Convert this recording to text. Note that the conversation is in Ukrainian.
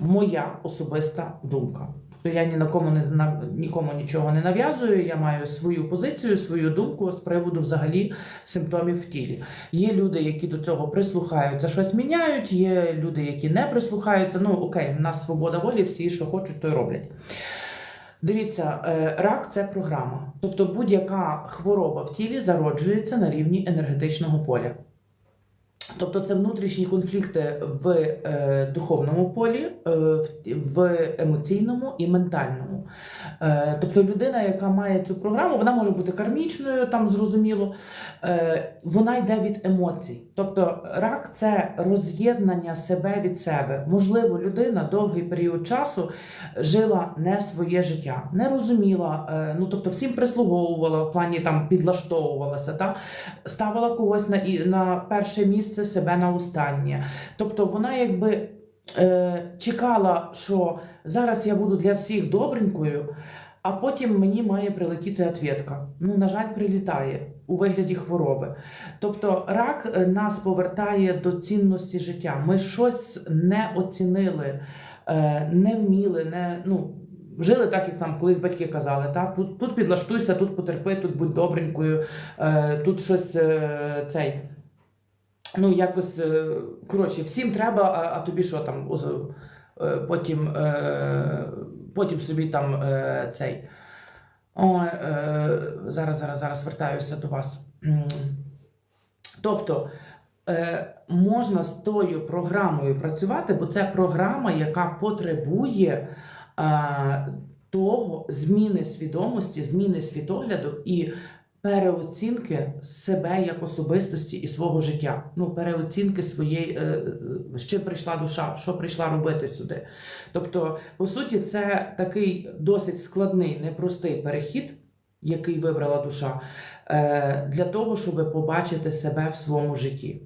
моя особиста думка. Тобто я ні на кому не нікому нічого не нав'язую. Я маю свою позицію, свою думку з приводу взагалі симптомів в тілі. Є люди, які до цього прислухаються, щось міняють. Є люди, які не прислухаються. Ну окей, в нас свобода волі, всі, що хочуть, то й роблять. Дивіться, е, рак це програма. Тобто будь-яка хвороба в тілі зароджується на рівні енергетичного поля. Тобто це внутрішні конфлікти в е, духовному полі, е, в, емоційному і ментальному. Е, тобто людина, яка має цю програму, вона може бути кармічною, там зрозуміло, е, вона йде від емоцій. Тобто рак це роз'єднання себе від себе. Можливо, людина довгий період часу жила не своє життя, не розуміла, е, ну тобто всім прислуговувала в плані там підлаштовувалася, та ставила когось на на перше місце себе на останнє. Тобто вона якби е, чекала, що зараз я буду для всіх добренькою. А потім мені має прилетіти ответка. Ну, на жаль, прилітає у вигляді хвороби. Тобто рак е, нас повертає до цінності життя. Ми щось не оцінили, е, не вміли, не ну. Жили так, як там колись батьки казали, так тут, тут підлаштуйся, тут потерпи, тут будь добренькою, е, тут щось е, цей. Ну, якось е, коротше, всім треба, а, а тобі що там е, потім, е, потім собі там цей. Е, зараз, зараз, зараз вертаюся до вас. Тобто можна з тою програмою працювати, бо це програма, яка потребує того зміни свідомості, зміни світогляду і переоцінки себе як особистості і свого життя. Ну, переоцінки своєї, е, е, прийшла душа, що прийшла робити сюди. Тобто, по суті, це такий досить складний, непростий перехід, який вибрала душа, е, для того, щоб побачити себе в своєму житті.